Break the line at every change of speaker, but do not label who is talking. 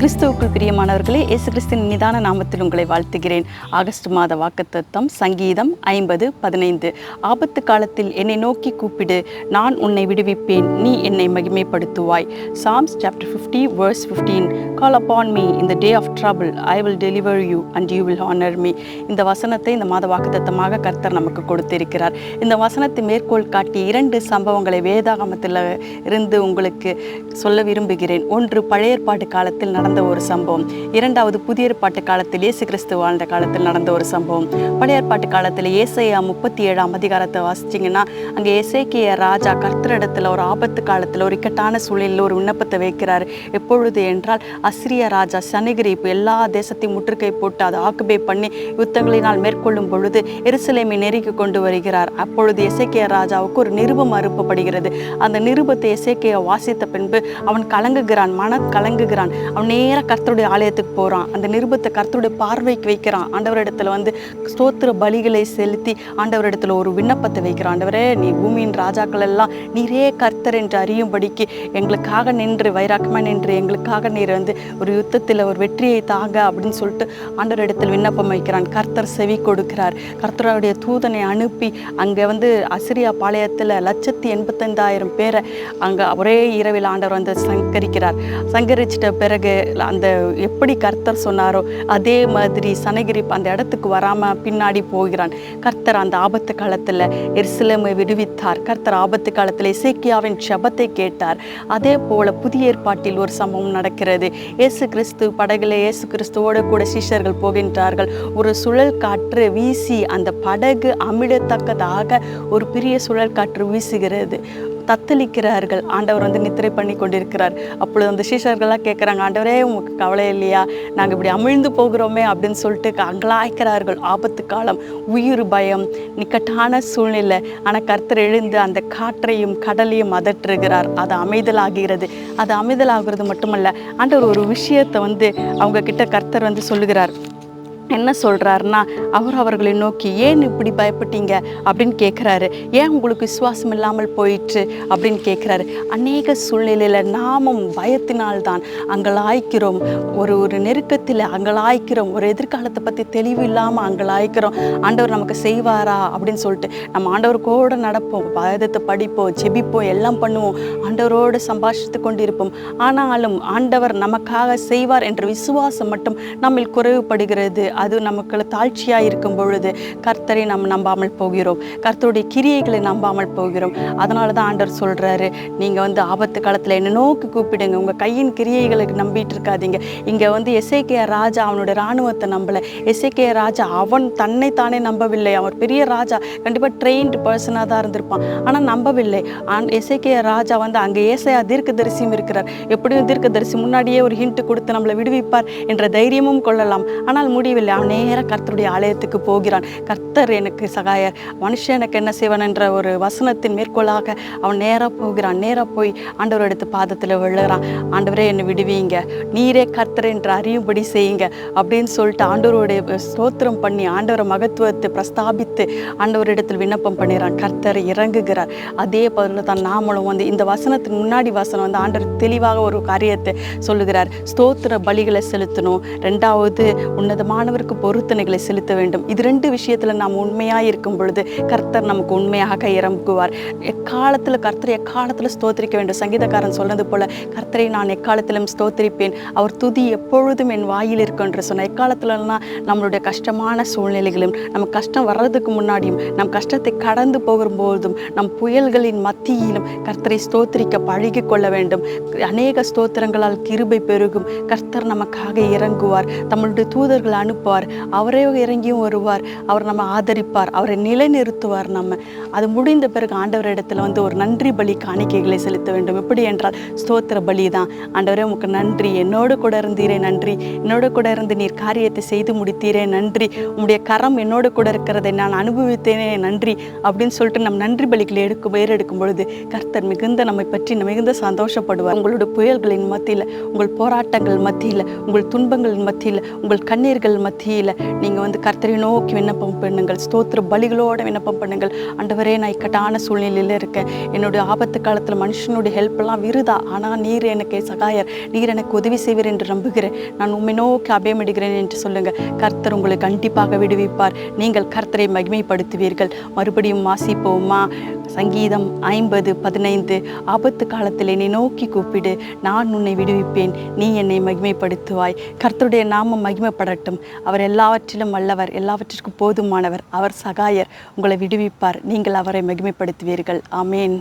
கிறிஸ்துவுக்குள் பிரியமானவர்களே இயேசு கிறிஸ்தின் நிதான நாமத்தில் உங்களை வாழ்த்துகிறேன். ஆகஸ்ட் மாத வாக்குத்தத்தம் சங்கீதம் ஐம்பது பதினைந்து. ஆபத்து காலத்தில் என்னை நோக்கி கூப்பிடு நான் உன்னை விடுவிப்பேன் நீ என்னை மகிமைப்படுத்துவாய். Psalms chapter fifty verse fifteen call upon me in the day of trouble I will deliver you and you will honour me இந்த வசனத்தை இந்த மாத வாக்குத்தத்தமாக கர்த்தர் நமக்கு கொடுத்திருக்கிறார். இந்த வசனத்தை மேற்கோள் காட்டி இரண்டு சம்பவங்களை வேதாகமத்தில் இருந்து உங்களுக்கு சொல்ல விரும்புகிறேன். ஒன்று பழைய ஏற்பாட்டு காலத்தில் நடந்த ஒரு சம்பவம். இரண்டாவது புதிய ஏற்பாட்டு காலத்தில் இயேசு கிறிஸ்து வாழ்ந்த காலத்தில் நடந்த ஒரு சம்பவம். பழைய ஏற்பாட்டு காலத்தில் ஏசையா முப்பத்தி ஏழாம் அதிகாரத்தை வாசிச்சிங்கன்னா அங்கே இசைக்கிய ராஜா கர்த்தரிடத்தில் ஒரு ஆபத்து காலத்தில் ஒரு இக்கட்டான சூழலில் ஒரு விண்ணப்பத்தை வைக்கிறார். எப்பொழுது என்றால் அசிரிய ராஜா சனிகிரிப்பு எல்லா தேசத்தையும் முற்றுகை போட்டு அதை ஆக்குபை பண்ணி யுத்தங்களினால் மேற்கொள்ளும் பொழுது எருசலேமை நெருக்கி கொண்டு வருகிறார். அப்பொழுது எசேக்கிய ராஜாவுக்கு ஒரு நிருபம் அறுப்பப்படுகிறது அந்த நிருபத்தை எசேக்கிய வாசித்த பின்பு அவன் கலங்குகிறான் மன கலங்குகிறான். அவன் நேராக கர்த்தருடைய ஆலயத்துக்கு போகிறான் அந்த நிருபத்தை கர்த்தருடைய பார்வைக்கு வைக்கிறான். ஆண்டவரிடத்தில் வந்து ஸ்தோத்திர பலிகளை செலுத்தி ஆண்டவரிடத்தில் ஒரு விண்ணப்பத்தை வைக்கிறான். ஆண்டவரே நீ பூமியின் ராஜாக்கள் எல்லாம் நீரே கர்த்தர் என்று அறியும்படிக்கு எங்களுக்காக நின்று வைராக்கமாக நின்று எங்களுக்காக நீர் வந்து ஒரு யுத்தத்தில் ஒரு வெற்றியை தாங்க அப்படின்னு சொல்லிட்டு ஆண்டவரிடத்தில் விண்ணப்பம் வைக்கிறான். கர்த்தர் செவி கொடுக்கிறார். கர்த்தருடைய தூதனை அனுப்பி அங்கே வந்து அசிரியா பாளையத்தில் லட்சத்தி எண்பத்தைந்தாயிரம் பேரை அங்கே ஒரே இரவில் ஆண்டவர் வந்து சங்கரிக்கிறார். சங்கரிச்சிட்ட பிறகு அந்த எப்படி கர்த்தர் சொன்னாரோ அதே மாதிரி சனகிரி அந்த இடத்துக்கு வராமல் பின்னாடி போகிறான். கர்த்தர் அந்த ஆபத்து காலத்தில் எருசலேமை விடுவித்தார். கர்த்தர் ஆபத்து காலத்தில் இசைக்கியாவின் ஷபத்தை கேட்டார். அதே போல புதிய ஏற்பாட்டில் ஒரு சம்பவம் நடக்கிறது. இயேசு கிறிஸ்து படகுல இயேசு கிறிஸ்துவோடு கூட சீஷர்கள் போகின்றார்கள். ஒரு சுழல் காற்று வீசி அந்த படகு அமிழத்தக்கதாக ஒரு பெரிய சுழல் காற்று வீசுகிறது. தத்தளிக்கிறார்கள். ஆண்டவர் வந்து நித்திரை பண்ணி கொண்டிருக்கிறார். அப்பொழுது அந்த சீஷர்கள்லாம் கேட்குறாங்க ஆண்டவரே உங்களுக்கு கவலை இல்லையா? நாங்கள் இப்படி அமிழ்ந்து போகிறோமே அப்படின்னு சொல்லிட்டு அங்கலாய்க்கிறார்கள் ஆபத்து காலம் உயிர் பயம் நிக்கட்டான சூழ்நிலை. ஆனால் கர்த்தர் எழுந்து அந்த காற்றையும் கடலையும் அதற்றுகிறார். அது அமைதலாகிறது. அது அமைதலாகிறது மட்டுமல்ல ஆண்டவர் ஒரு விஷயத்தை வந்து அவங்க கிட்ட கர்த்தர் வந்து சொல்லுகிறார். என்ன சொல்கிறாருன்னா அவர் அவர்களை நோக்கி ஏன் இப்படி பயப்பட்டீங்க? அப்படின்னு கேட்குறாரு ஏன் உங்களுக்கு விசுவாசம் இல்லாமல் போயிட்டு அப்படின்னு கேட்குறாரு அநேக சூழ்நிலையில் நாமும் பயத்தினால்தான் அங்கலாய்க்கிறோம். ஒரு ஒரு நெருக்கத்தில் அங்கலாய்க்கிறோம். ஒரு எதிர்காலத்தை பற்றி தெளிவு இல்லாமல் அங்கலாய்க்கிறோம். ஆண்டவர் நமக்கு செய்வாரா? அப்படின்னு சொல்லிட்டு நம்ம ஆண்டவர் கூட நடப்போம். பயதத்தை படிப்போம் ஜெபிப்போம் எல்லாம் பண்ணுவோம். ஆண்டவரோடு சம்பாஷித்து கொண்டிருப்போம். ஆனாலும் ஆண்டவர் நமக்காக செய்வார் என்ற விசுவாசம் மட்டும் நம்மில் குறைவுபடுகிறது. அது நமக்கு தாழ்ச்சியாக இருக்கும் பொழுது கர்த்தரை நம்ம நம்பாமல் போகிறோம். கர்த்தருடைய கிரியைகளை நம்பாமல் போகிறோம். அதனால தான் ஆண்டவர் சொல்கிறாரு நீங்கள் வந்து ஆபத்து காலத்தில் என்ன நோக்கி கூப்பிடுங்க. உங்கள் கையின் கிரியைகளுக்கு நம்பிட்டு இருக்காதீங்க. இங்கே வந்து எஸ்ஏகே ராஜா அவனோட இராணுவத்தை நம்பலை. எஸ்ஏகே ராஜா அவன் தன்னைத்தானே நம்பவில்லை. அவர் பெரிய ராஜா கண்டிப்பாக ட்ரெயின்டு பர்சனாக தான் இருந்திருப்பான். ஆனால் நம்பவில்லை. ஆன் எஸ்ஏகே ராஜா வந்து அங்கே ஏசையா தீர்க்கதரிசியும் இருக்கிறார். எப்படியும் தீர்க்கதரிசி முன்னாடியே ஒரு ஹிண்ட் கொடுத்து நம்மளை விடுவிப்பார் என்ற தைரியமும் கொள்ளலாம். ஆனால் முடியவில்லை. அவன் நேராக கர்த்தருடைய ஆலயத்துக்கு போகிறான். கர்த்தர் எனக்கு சகாயர் மனுஷன் எனக்கு என்ன செய்வான் என்ற ஒரு வசனத்தின் மேற்கோளாக அவன் நேராக போகிறான். நேராக போய் ஆண்டவர் எடுத்து பாதத்தில் விழுகிறான் ஆண்டவரே என்னை விடுவீங்க. நீரே கர்த்தர் என்று அறியும்படி செய்யுங்க. அப்படின்னு சொல்லிட்டு ஆண்டவருடைய ஸ்தோத்திரம் பண்ணி ஆண்டவரை மகத்துவத்தை பிரஸ்தாபித்து ஆண்டவரிடத்தில் விண்ணப்பம் பண்ணிடுறான் கர்த்தர் இறங்குகிறார். அதே பதில் தான் நாமளும் வந்து இந்த வசனத்தின் முன்னாடி வசனம் வந்து ஆண்டவர் தெளிவாக ஒரு காரியத்தை சொல்லுகிறார். ஸ்தோத்திர பலிகளை செலுத்தணும். ரெண்டாவது அவருக்கு பொருத்தனைகளை செலுத்த வேண்டும். இது ரெண்டு விஷயத்தில் நாம் உண்மையாக இருக்கும் பொழுது கர்த்தர் நமக்கு உண்மையாக இறங்குவார். எக்காலத்தில் கர்த்தரை எக்காலத்தில் ஸ்தோத்திரிக்க வேண்டும்? சங்கீதக்காரன் சொன்னது போல கர்த்தரை நான் எக்காலத்திலும் ஸ்தோத்திரிப்பேன். அவர் துதி எப்பொழுதும் என் வாயில் இருக்கும் என்று சொன்ன எக்காலத்திலலாம் நம்மளுடைய கஷ்டமான சூழ்நிலைகளும் நம்ம கஷ்டம் வர்றதுக்கு முன்னாடியும் நம் கஷ்டத்தை கடந்து போகும்போதும் நம் புயல்களின் மத்தியிலும் கர்த்தரை ஸ்தோத்திரிக்க பழகி கொள்ள வேண்டும். அநேக ஸ்தோத்திரங்களால் கிருபை பெருகும். கர்த்தர் நமக்காக இறங்குவார். நம்மளுடைய தூதர்கள் அனுப்புவார் அவரே இறங்கியும் வருவார். அவர் நம்ம ஆதரிப்பார். அவரை நிலைநிறுத்துவார் நம்ம. அது முடிந்த பிறகு ஆண்டவர் இடத்துல வந்து ஒரு நன்றி பலி காணிக்கைகளை செலுத்த வேண்டும். எப்படி என்றால் ஸ்தோத்திர பலி தான் ஆண்டவரே உமக்கு நன்றி. என்னோடு கூட இருந்தீரே நன்றி. என்னோடு கூட இருந்து நீர் காரியத்தை செய்து முடித்தீரே நன்றி. உம்முடைய கரம் என்னோடு கூட இருக்கிறதை நான் அனுபவித்தேனே நன்றி. அப்படின்னு சொல்லிட்டு நம் நன்றி பலிகளை எடுக்கும் பெயர் எடுக்கும் பொழுது கர்த்தர் மிகுந்த நம்மை பற்றி மிகுந்த சந்தோஷப்படுவார். உங்களுடைய புயல்களின் மத்தியில் உங்கள் போராட்டங்கள் மத்தியில் உங்கள் துன்பங்களின் மத்தியில் உங்கள் கண்ணீர்கள் மத்தியில் நீங்கள் வந்து கர்த்தரை நோக்கி விண்ணப்பம் பண்ணுங்கள். ஸ்தோத்திர பலிகளோட விண்ணப்பம் பண்ணுங்கள். அண்டவரே நான் இக்கட்டான சூழ்நிலையில் இருக்கேன். என்னுடைய ஆபத்து காலத்தில் மனுஷனுடைய ஹெல்ப்லாம் விருதா? ஆனால் நீர் எனக்கு சகாயர். நீர் எனக்கு உதவி செய்வீர் என்று நம்புகிறேன். நான் உண்மை நோக்கி அபயமிடுகிறேன் என்று சொல்லுங்கள் கர்த்தர் உங்களை கண்டிப்பாக விடுவிப்பார். நீங்கள் கர்த்தரை மகிமைப்படுத்துவீர்கள். மறுபடியும் வாசிப்போமா? சங்கீதம் ஐம்பது பதினைந்து ஆபத்து காலத்தில் என்னை நோக்கி கூப்பிடு நான் உன்னை விடுவிப்பேன் நீ என்னை மகிமைப்படுத்துவாய். கர்த்தருடைய நாமம் மகிமைப்படட்டும். அவர் எல்லாவற்றிலும் வல்லவர் எல்லாவற்றிற்கும் போதுமானவர். அவர் சகாயர் உங்களை விடுவிப்பார். நீங்கள் அவரை மகிமைப்படுத்துவீர்கள். ஆமேன்.